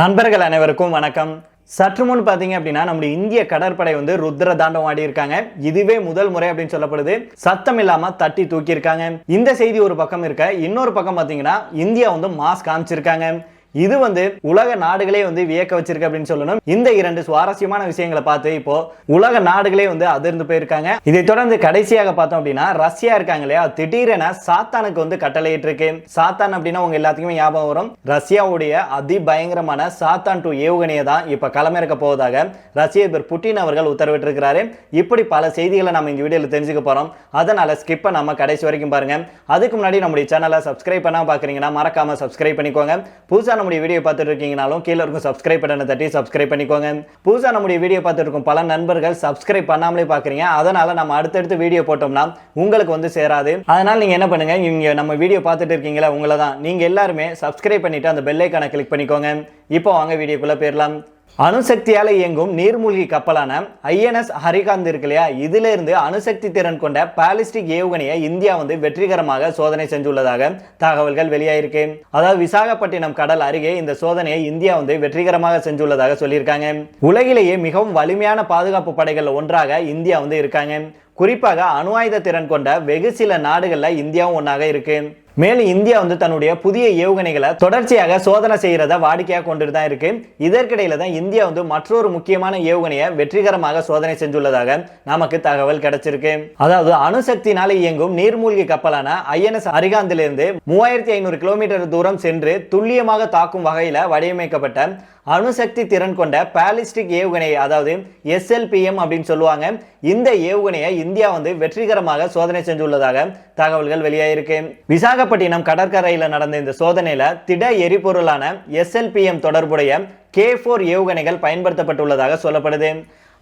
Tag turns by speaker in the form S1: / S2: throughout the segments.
S1: நண்பர்கள் அனைவருக்கும் வணக்கம். சற்று முன் பார்த்தீங்க அப்படின்னா நம்முடைய இந்திய கடற்படை வந்து ருத்ர தாண்டம் ஆடி இருக்காங்க இதுவே முதல் முறை அப்படின்னு சொல்லப்படுது. சத்தம் இல்லாம தட்டி தூக்கியிருக்காங்க. இந்த செய்தி ஒரு பக்கம் இருக்க இன்னொரு பக்கம் பார்த்தீங்கன்னா இந்தியா வந்து மாஸ்க் காமிச்சிருக்காங்க. இது வந்து உலக நாடுகளே வந்து வியக்க வச்சிருக்கு அப்படின்னு சொல்லணும். இந்த இரண்டு சுவாரஸ்யமான விஷயங்களை பார்த்து இப்போ உலக நாடுகளே வந்து அதிர்ந்து போயிருக்காங்க. இதை தொடர்ந்து கடைசியாக பார்த்தோம் அப்படின்னா ரஷ்யா இருக்காங்க இல்லையா? திடீரென சாத்தானுக்கு வந்து கட்டளையிட்டு இருக்கு சாத்தான் அப்படின்னா உங்க எல்லாத்துக்குமே ஞாபகம் வரும். ரஷ்யாவுடைய அதிபயங்கரமான சாத்தான் டு ஏவுகணையை தான் இப்ப களமிறக்க போவதாக ரஷ்ய அதிபர் புட்டின் அவர்கள் உத்தரவிட்டிருக்கிறாரு. இப்படி பல செய்திகளை நம்ம இந்த வீடியோல தெரிஞ்சுக்க போறோம். அதனால ஸ்கிப்பை நம்ம கடைசி வரைக்கும் பாருங்க. அதுக்கு முன்னாடி நம்முடைய சேனலை சப்ஸ்கிரைப் பண்ணா பாக்குறீங்கன்னா மறக்காம சப்ஸ்கிரைப் பண்ணிக்கோங்க. புதுசா நம்முடைய வீடியோ பார்த்துட்டு இருக்கீங்கனாலும் கீழே இருக்கும் சப்ஸ்கிரைப் பட்டனை தட்டி சப்ஸ்கிரைப் பண்ணிக்கோங்க. புதுசாக நம்முடைய வீடியோ பார்த்துட்டு இருக்கும் பல நண்பர்கள் சப்ஸ்கிரைப் பண்ணாமலே பார்க்குறீங்க. அதனால் நம்ம அடுத்தடுத்து வீடியோ போட்டோம்னா உங்களுக்கு வந்து சேராது. அதனால் நீங்கள் என்ன பண்ணுங்கள் இங்கே நம்ம வீடியோ பார்த்துட்டு இருக்கீங்களா உங்களை தான் நீங்கள் எல்லாருமே சப்ஸ்கிரைப் பண்ணிவிட்டு அந்த பெல்லைக்கான கிளிக் பண்ணிக்கோங்க. இப்போ வாங்க வீடியோக்குள்ளே போயிடலாம். அணுசக்தியால் இயங்கும் நீர்மூழ்கி கப்பலான ஐஎன்எஸ் ஹரிகாந்த் இருக்கு இல்லையா? இதிலிருந்து அணுசக்தி திறன் கொண்ட பாலிஸ்டிக் ஏவுகணையை இந்தியா வந்து வெற்றிகரமாக சோதனை செஞ்சுள்ளதாக தகவல்கள் வெளியாயிருக்கு. அதாவது விசாகப்பட்டினம் கடல் அருகே இந்த சோதனையை இந்தியா வந்து வெற்றிகரமாக செஞ்சுள்ளதாக சொல்லியிருக்காங்க. உலகிலேயே மிகவும் வலிமையான பாதுகாப்பு படைகள் ஒன்றாக இந்தியா வந்து இருக்காங்க. குறிப்பாக அணு ஆயுத திறன் கொண்ட வெகு சில நாடுகளில் இந்தியாவும் ஒன்றாக இருக்கு. மேலும் இந்தியா வந்து தன்னுடைய புதிய ஏவுகணைகளை தொடர்ச்சியாக சோதனை செய்கிறத வாடிக்கையாக கொண்டுட்டு தான் இருக்கு. இதற்கிடையில தான் இந்தியா வந்து மற்றொரு முக்கியமான ஏவுகணையை வெற்றிகரமாக சோதனை செஞ்சுள்ளதாக நமக்கு தகவல் கிடைச்சிருக்கு. அதாவது அணுசக்தினால இயங்கும் நீர்மூழ்கி கப்பலான ஐஎன்எஸ் அரிகாந்திலிருந்து மூவாயிரத்தி ஐநூறு கிலோமீட்டர் தூரம் சென்று துல்லியமாக தாக்கும் வகையில் வடிவமைக்கப்பட்ட அணுசக்தி திறன் கொண்ட பாலிஸ்டிக் ஏவுகணை அதாவது எஸ்எல்பிஎம் அப்படின்னு சொல்லுவாங்க. இந்த ஏவுகணையை இந்தியா வந்து வெற்றிகரமாக சோதனை செஞ்சுள்ளதாக தகவல்கள் வெளியாயிருக்கு. விசாகப்பட்டினம் கடற்கரையில் நடந்த இந்த சோதனையில் திட எரிபொருளான எஸ்எல்பிஎம் தொடர்புடைய கே ஃபோர் ஏவுகணைகள் பயன்படுத்தப்பட்டுள்ளதாக சொல்லப்படுது.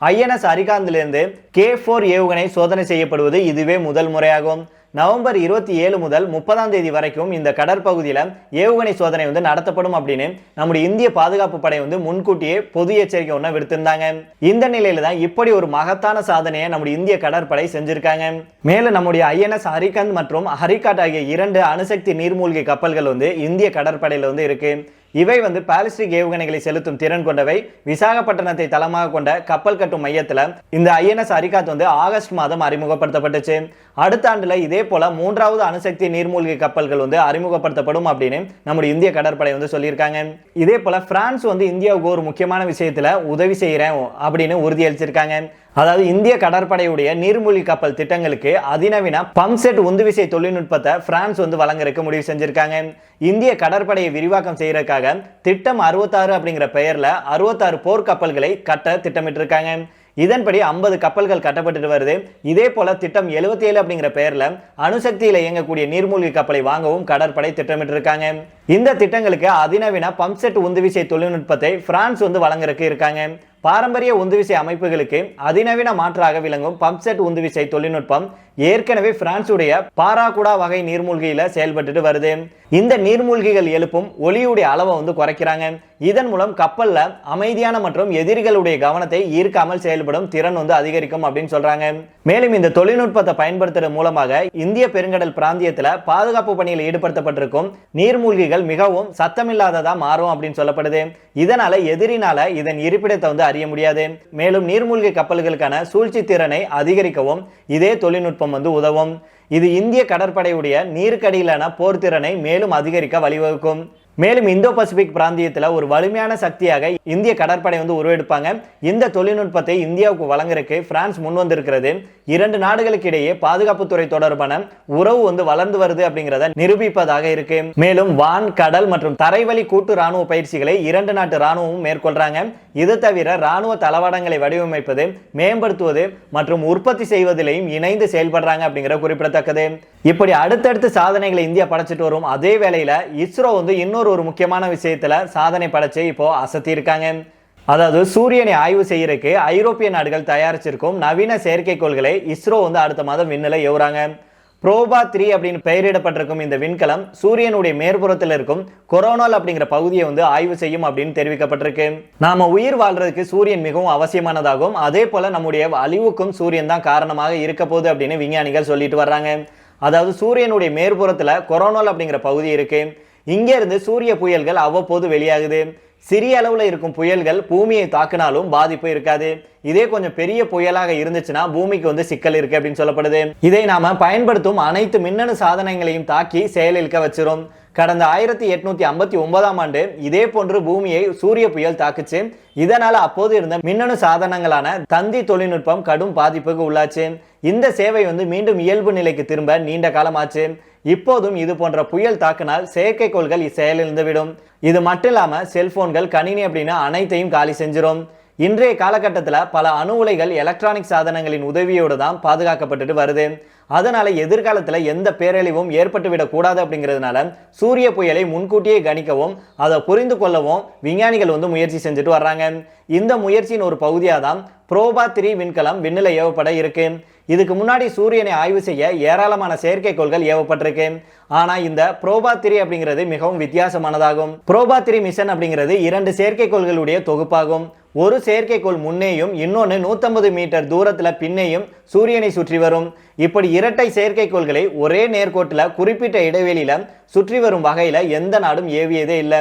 S1: ஐஎன்எஸ் அரிகாந்திலிருந்து கே ஃபோர் ஏவுகணை சோதனை செய்யப்படுவது இதுவே முதல் முறையாகும். நவம்பர் இருபத்தி ஏழு முதல் முப்பதாம் தேதி வரைக்கும் இந்த கடற்பகுதியில் ஏவுகணை சோதனை வந்து நடத்தப்படும் அப்படின்னு நம்முடைய இந்திய பாதுகாப்பு படை வந்து முன்கூட்டியே பொது எச்சரிக்கை ஒன்று விடுத்திருந்தாங்க. இந்த நிலையில தான் இப்படி ஒரு மகத்தான சாதனையை நம்முடைய இந்திய கடற்படை செஞ்சிருக்காங்க. மேலும் நம்முடைய ஐஎன்எஸ் ஹரிகந்த் மற்றும் ஹரிகாட் ஆகிய இரண்டு அணுசக்தி நீர்மூழ்கி கப்பல்கள் வந்து இந்திய கடற்படையில் வந்து இருக்கு. இவை வந்து பாலிஸ்டிக் ஏவுகணைகளை செலுத்தும் திறன் கொண்டவை. விசாகப்பட்டினத்தை தளமாக கொண்ட கப்பல் கட்டும் மையத்தில் இந்த ஐஎன்எஸ் அரிகாத் வந்து ஆகஸ்ட் மாதம் அறிமுகப்படுத்தப்பட்டுச்சு. அடுத்த ஆண்டில் இதே போல மூன்றாவது அணுசக்தி நீர்மூழ்கி கப்பல்கள் வந்து அறிமுகப்படுத்தப்படும் அப்படின்னு நம்முடைய இந்திய கடற்படை வந்து சொல்லியிருக்காங்க. இதே போல பிரான்ஸ் வந்து இந்தியாவுக்கு ஒரு முக்கியமான விஷயத்தில் உதவி செய்கிறேன் அப்படின்னு உறுதியளிச்சிருக்காங்க. அதாவது இந்திய கடற்படையுடைய நீர்மூழ்கி கப்பல் திட்டங்களுக்கு அதிநவீன உந்து உந்துவிசை தொழில்நுட்பத்தை பிரான்ஸ் வந்து வழங்குறதுக்கு முடிவு செஞ்சிருக்காங்க. இந்திய கடற்படையை விரிவாக்கம் செய்யறதுக்காக திட்டம் அறுபத்தாறு அப்படிங்கிற பெயர்ல அறுபத்தாறு போர் கப்பல்களை கட்ட திட்டமிட்டிருக்காங்க. இதன்படி ஐம்பது கப்பல்கள் கட்டப்பட்டு வருது. இதே போல திட்டம் எழுபத்தி ஏழு அப்படிங்கிற பெயர்ல அணுசக்தியில இயங்கக்கூடிய நீர்மூழ்கி கப்பலை வாங்கவும் கடற்படை திட்டமிட்டு இருக்காங்க இந்த திட்டங்களுக்கு அதிநவீன பம்செட் உந்துவிசை தொழில்நுட்பத்தை பிரான்ஸ் வந்து வழங்குறதுக்கு இருக்காங்க. பாரம்பரிய உந்துவிசை அமைப்புகளுக்கு அதிநவீன மாற்றாக விளங்கும் பம்ப் செட் உந்துவிசை தொழில்நுட்பம் ஏற்கனவே பிரான்சுடைய பாராகுடா வகை நீர்மூழ்கியில செயல்பட்டுட்டு வருது. இந்த நீர்மூழ்கிகள் எழுப்பும் ஒளியுடைய அளவை வந்து குறைக்கிறாங்க. இதன் மூலம் கப்பல்ல அமைதியான மற்றும் எதிரிகளுடைய கவனத்தை ஈர்க்காமல் செயல்படும் திறன் வந்து அதிகரிக்கும் அப்படின்னு சொல்றாங்க. மேலும் இந்த தொழில்நுட்பத்தை பயன்படுத்துறது மூலமாக இந்திய பெருங்கடல் பிராந்தியத்துல பாதுகாப்பு பணியில் ஈடுபடுத்தப்பட்டிருக்கும் நீர்மூழ்கிகள் மிகவும் சத்தமில்லாததா மாறும் அப்படின்னு சொல்லப்படுது. இதனால எதிரினால இதன் இருப்பிடத்தை வந்து அறிய முடியாது. மேலும் நீர்மூழ்கி கப்பல்களுக்கான சூழ்ச்சி திறனை அதிகரிக்கவும் இதே தொழில்நுட்பம் வந்து உதவும். இது இந்திய கடற்படையுடைய நீருக்கடியிலான போர் திறனை மேலும் அதிகரிக்க வழிவகுக்கும். மேலும் இந்தோ பசிபிக் பிராந்தியத்தில் ஒரு வலிமையான சக்தியாக இந்திய கடற்படை வந்து உருவெடுப்பாங்க. இந்த தொழில்நுட்பத்தை இந்தியாவுக்கு வழங்குறதுக்கு பிரான்ஸ் முன் வந்திருக்கிறது. இரண்டு நாடுகளுக்கு இடையே பாதுகாப்புத்துறை தொடர்பான உறவு வந்து வளர்ந்து வருது அப்படிங்கிறத நிரூபிப்பதாக இருக்கு. மேலும் வான் கடல் மற்றும் தரைவழி கூட்டு ராணுவ பயிற்சிகளை இரண்டு நாட்டு ராணுவமும் மேற்கொள்றாங்க. இது தவிர ராணுவ தளவாடங்களை வடிவமைப்பது மேம்படுத்துவது மற்றும் உற்பத்தி செய்வதிலையும் இணைந்து செயல்படுறாங்க அப்படிங்கிற குறிப்பிடத்தக்கது. இப்படி அடுத்தடுத்து சாதனைகளை இந்தியா படைச்சிட்டு வரும் அதே வேளையில இஸ்ரோ வந்து இன்னொரு ஒரு முக்கியமான விஷயத்தில் சாதனை படைச்சு இப்போ அசத்தி இருக்காங்க அதாவது சூரியனை ஆய்வு செய்யறதுக்கு ஐரோப்பிய நாடுகள் தயாரிச்சிருக்கும் நவீன செயற்கைக்கோள்களை இஸ்ரோ வந்து அடுத்த மாதம் விண்ணில் ஏவுறாங்க. புரோபா த்ரீ அப்படின்னு பெயரிடப்பட்டிருக்கும் இந்த விண்கலம் சூரியனுடைய மேற்புறத்தில் இருக்கும் கொரோனால் அப்படிங்கிற பகுதியை வந்து ஆய்வு செய்யும் அப்படின்னு தெரிவிக்கப்பட்டிருக்கு. நாம உயிர் வாழ்றதுக்கு சூரியன் மிகவும் அவசியமானதாகும். அதே போல நம்முடைய அழிவுக்கும் சூரியன் தான் காரணமாக இருக்க போகுது அப்படின்னு விஞ்ஞானிகள் சொல்லிட்டு வர்றாங்க. அதாவது சூரியனுடைய மேற்புறத்தில் கொரோனால் அப்படிங்கிற பகுதி இருக்குது இங்க இருந்து சூரிய புயல்கள் அவ்வப்போது வெளியாகுது. சிறிய அளவில் இருக்கும் புயல்கள் பூமியை தாக்கினாலும் பாதிப்பு இருக்காது. இதே கொஞ்சம் பெரிய புயலாக இருந்துச்சுன்னா பூமிக்கு வந்து சிக்கல் இருக்கு அப்படின்னு சொல்லப்படுது. இதை நாம பயன்படுத்தும் அனைத்து மின்னணு சாதனங்களையும் தாக்கி செயலிழக்க வச்சிரும். கடந்த ஆயிரத்தி எட்நூத்தி ஐம்பத்தி ஒன்பதாம் ஆண்டு இதே போன்று பூமியை சூரிய புயல் தாக்குச்சு. இதனால அப்போது இருந்த மின்னணு சாதனங்களான தந்தி தொழில்நுட்பம் கடும் பாதிப்புக்கு உள்ளாச்சு. இந்த சேவை வந்து மீண்டும் இயல்பு நிலைக்கு திரும்ப நீண்ட காலமாச்சு. இப்போதும் இது போன்ற புயல் தாக்கினால் செயற்கைக்கோள்கள் செயலிழந்துவிடும் இது மட்டும் இல்லாமல் செல்போன்கள் கணினி அப்படின்னு அனைத்தையும் காலி செஞ்சிடும் இன்றைய காலகட்டத்தில் பல அணு உலைகள் எலக்ட்ரானிக் சாதனங்களின் உதவியோடு தான் பாதுகாக்கப்பட்டுட்டு வருது. அதனால எதிர்காலத்தில் எந்த பேரழிவும் ஏற்பட்டுவிடக் கூடாது அப்படிங்கிறதுனால சூரிய புயலை முன்கூட்டியே கணிக்கவும் அதை புரிந்து கொள்ளவும் விஞ்ஞானிகள் வந்து முயற்சி செஞ்சுட்டு வர்றாங்க. இந்த முயற்சியின் ஒரு பகுதியாக தான் புரோபா த்ரீ விண்கலம் விண்ணில ஏவப்பட இருக்கு. இதுக்கு முன்னாடி சூரியனை ஆய்வு செய்ய ஏராளமான செயற்கைக்கோள்கள் ஏவப்பட்டிருக்கு. ஆனா இந்த புரோபா த்ரீ அப்படிங்கிறது மிகவும் வித்தியாசமானதாகும். புரோபா த்ரீ மிஷன் அப்படிங்கிறது இரண்டு செயற்கைக்கோள்களுடைய தொகுப்பாகும். ஒரு செயற்கைக்கோள் முன்னேயும் இன்னொன்று நூற்றம்பது மீட்டர் தூரத்தில் பின்னேயும் சூரியனை சுற்றி வரும். இப்படி இரட்டை செயற்கைக்கோள்களை ஒரே நேர்கோட்டில் குறிப்பிட்ட இடைவெளியில் சுற்றி வரும் வகையில் எந்த நாடும் ஏவியதே இல்லை.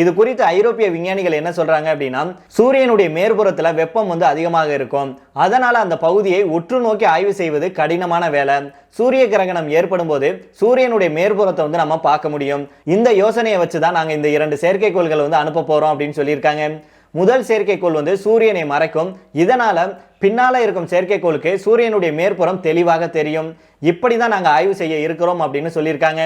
S1: இது குறித்து ஐரோப்பிய விஞ்ஞானிகள் என்ன சொல்றாங்க அப்படின்னா சூரியனுடைய மேற்புறத்துல வெப்பம் வந்து அதிகமாக இருக்கும். அதனால அந்த பகுதியை உற்று நோக்கி ஆய்வு செய்வது கடினமான வேலை. சூரிய கிரகணம் ஏற்படும் போது சூரியனுடைய மேற்புறத்தை வந்து நம்ம பார்க்க முடியும். இந்த யோசனையை வச்சு தான் நாங்கள் இந்த இரண்டு செயற்கைக்கோள்களை வந்து அனுப்ப போறோம் அப்படின்னு சொல்லியிருக்காங்க. முதல் செயற்கைக்கோள் வந்து சூரியனை மறைக்கும். இதனால பின்னால இருக்கும் செயற்கைக்கோளுக்கு சூரியனுடைய மேற்புறம் தெளிவாக தெரியும். இப்படி தான் நாங்கள் ஆய்வு செய்ய இருக்கிறோம் அப்படின்னு சொல்லியிருக்காங்க.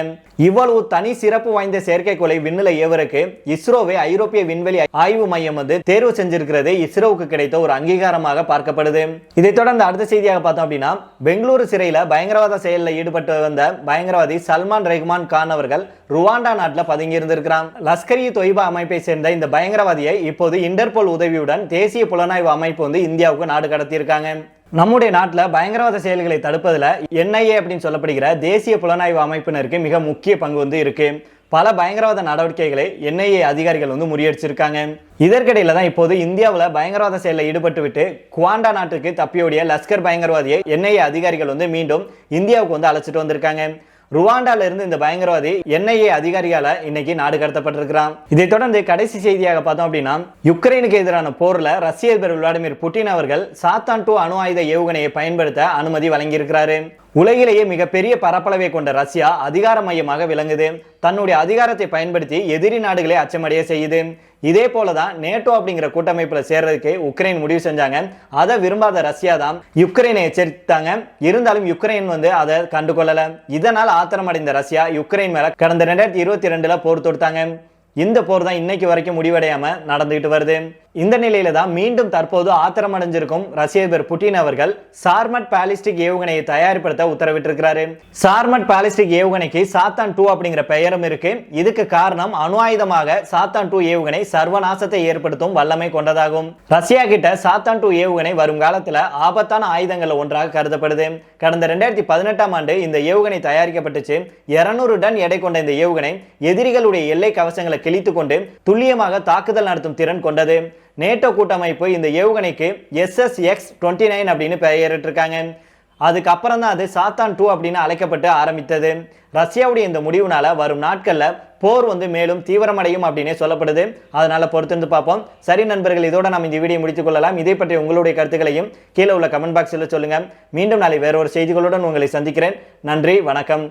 S1: இவ்வளவு தனி சிறப்பு வாய்ந்த செயற்கைக்கோளை விண்ணில் ஏவருக்கு இஸ்ரோவை ஐரோப்பிய விண்வெளி ஆய்வு மையம் வந்து தேர்வு செஞ்சிருக்கிறது இஸ்ரோவுக்கு கிடைத்த ஒரு அங்கீகாரமாக பார்க்கப்படுது. இதைத் தொடர்ந்து அடுத்த செய்தியாக பார்த்தோம் அப்படின்னா பெங்களூரு சிறையில் பயங்கரவாத செயலில் ஈடுபட்டு வந்த பயங்கரவாதி சல்மான் ரெஹ்மான் கான் அவர்கள் ருவாண்டா நாட்டில் பதுங்கி இருந்திருக்கிறான். லஷ்கர் இ தொய்பா அமைப்பை சேர்ந்த இந்த பயங்கரவாதியை இப்போது இன்டர்போல் உதவியுடன் தேசிய புலனாய்வு அமைப்பு வந்து இந்தியாவுக்கு நாடு நடத்தியிருக்காங்க. நம்முடைய நாட்டில் பயங்கரவாத செயல்களை தடுப்பதில் என்ஐஏ அப்படின்னு சொல்லப்படுகிற தேசிய புலனாய்வு அமைப்பினருக்கு மிக முக்கிய பங்கு வந்து இருக்கு. பல பயங்கரவாத நடவடிக்கைகளை என்ஐஏ அதிகாரிகள் வந்து முறியடிச்சிருக்காங்க. இதற்கிடையில தான் இப்போது இந்தியாவில் பயங்கரவாத செயலில் ஈடுபட்டு விட்டு குவாண்டா நாட்டுக்கு தப்பியோடிய லஷ்கர் பயங்கரவாதியை என்ஐஏ அதிகாரிகள் வந்து மீண்டும் இந்தியாவுக்கு வந்து அழைச்சிட்டு வந்திருக்காங்க. ருவாண்டால இருந்து இந்த பயங்கரவாதி என்ஐஏ அதிகாரியால இன்னைக்கு நாடு கடத்தப்பட்டிருக்கிறான். இதை தொடர்ந்து கடைசி செய்தியாக பார்த்தோம் அப்படின்னா யுக்ரைனுக்கு எதிரான போர்ல ரஷ்ய அதிபர் விளாடிமிர் புட்டின் அவர்கள் சாத்தான் டூ அணு ஆயுத ஏவுகணையை பயன்படுத்த அனுமதி வழங்கியிருக்கிறாரு. உலகிலேயே மிகப்பெரிய பரப்பளவை கொண்ட ரஷ்யா அதிகார மையமாக விளங்குது. தன்னுடைய அதிகாரத்தை பயன்படுத்தி எதிரி நாடுகளை அச்சமடைய செய்யுது. இதே போல தான் நேட்டோ அப்படிங்கிற கூட்டமைப்புல சேர்றதுக்கு உக்ரைன் முடிவு செஞ்சாங்க. அதை விரும்பாத ரஷ்யா தான் யுக்ரைனை எச்சரித்தாங்க. இருந்தாலும் யுக்ரைன் வந்து அதை கண்டுகொள்ளல. இதனால் ஆத்திரமடைந்த ரஷ்யா யுக்ரைன் மேல கடந்த ரெண்டாயிரத்தி இருபத்தி ரெண்டுல போர் தொடுத்தாங்க. இந்த போர் தான் இன்னைக்கு வரைக்கும் முடிவடையாம நடந்துகிட்டு வருது. இந்த நிலையில தான் மீண்டும் தற்போது ஆத்திரமடைஞ்சிருக்கும் ரஷ்ய அதிபர் புட்டின் அவர்கள் சார்மட் பாலிஸ்டிக் ஏவுகணையை தயாரிப்படுத்த உத்தரவிட்டிருக்கிறாரு. சார்மட் பாலிஸ்டிக் ஏவுகணைக்கு சாத்தான் டூ அப்படிங்கிற பெயரும் இருக்கு. இதுக்கு காரணம் அணு ஆயுதமாக சாத்தான் டூ ஏவுகணை சர்வநாசத்தை ஏற்படுத்தும் வல்லமை கொண்டதாகும். ரஷ்யா கிட்ட சாத்தான் டூ ஏவுகணை வரும் காலத்துல ஆபத்தான ஆயுதங்கள் ஒன்றாக கருதப்படுது. கடந்த ரெண்டாயிரத்தி பதினெட்டாம் ஆண்டு இந்த ஏவுகணை தயாரிக்கப்பட்டுச்சு. இருநூறு டன் எடை கொண்ட இந்த ஏவுகணை எதிரிகளுடைய எல்லை கவசங்களுக்கு கிழித்து கொண்டு துல்லியமாக தாக்குதல் நடத்தும் திறன் கொண்டது. நேட்டோ கூட்டமைப்பு இந்த ஏவுகணைக்கு எஸ்எஸ்எக்ஸ் டுவெண்ட்டி நைன் அப்படின்னு பெயரிட்டிருக்காங்க. அதுக்கப்புறம் தான் அது சாத்தான் டூ அப்படின்னு அழைக்கப்பட்டு ஆரம்பித்தது. ரஷ்யாவுடைய இந்த முடிவுனால வரும் நாட்களில் போர் வந்து மேலும் தீவிரமடையும் அப்படின்னே சொல்லப்படுது. அதனால பொறுத்திருந்து பார்ப்போம். சரி நண்பர்கள் இதோட நம்ம இந்த வீடியோ முடித்துக் கொள்ளலாம். இதை பற்றி உங்களுடைய கருத்துக்களையும் கீழே உள்ள கமெண்ட் பாக்ஸில் சொல்லுங்க. மீண்டும் நாளை வேற ஒரு செய்திகளுடன் உங்களை சந்திக்கிறேன். நன்றி வணக்கம்.